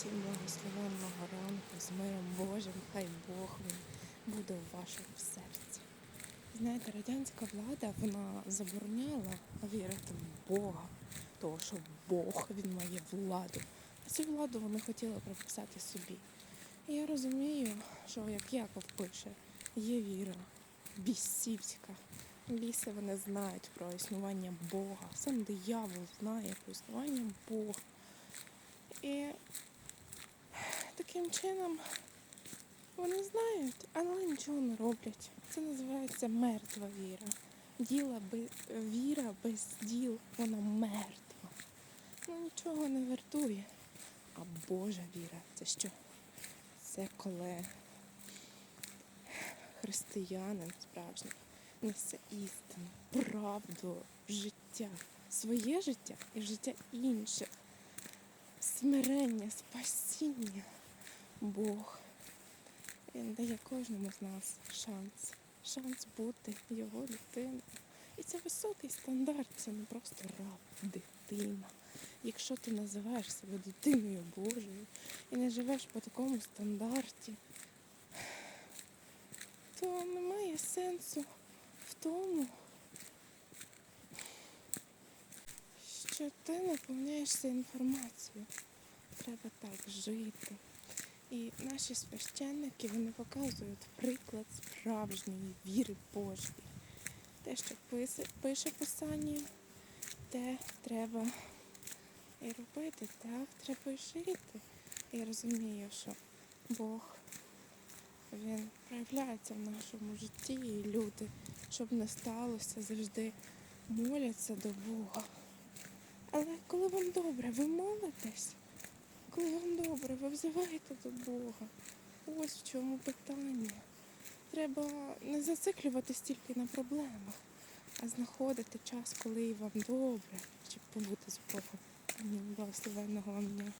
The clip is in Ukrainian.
Всім благословенного ранку з миром Божим, хай Бог він буде у вашому серці. Знаєте, радянська влада вона забороняла вірити в Бога, того, що Бог він має владу. А цю владу вони хотіли прописати собі. І я розумію, що як Яков пише, є віра бісівська. Біси вони знають про існування Бога. Сам диявол знає про існування Бога. І таким чином вони знають, але нічого не роблять. Це називається мертва віра. Діла без віра без діл, вона мертва. Ну нічого не вартує. А Божа віра це що? Це коли християнин справжній несе істину, правду, життя, своє життя і життя інших, смирення, спасіння. Бог він дає кожному з нас шанс, шанс бути його дитиною. І це високий стандарт, це не просто раб, дитина. Якщо ти називаєш себе дитиною Божою і не живеш по такому стандарті, то немає сенсу в тому, що ти наповняєшся інформацією. Треба так жити. І наші священники вони показують приклад справжньої віри Божої. Те, що пише, пише Писання, те треба і робити, так, треба і жити. Я розумію, що Бог він проявляється в нашому житті, і люди, щоб не сталося, завжди моляться до Бога. Але коли вам добре, ви молитесь. Коли вам добре, ви взиваєте до Бога. Ось в чому питання. Треба не зациклюватись тільки на проблемах, а знаходити час, коли вам добре, щоб побути з Богом. Благословенного вам дня.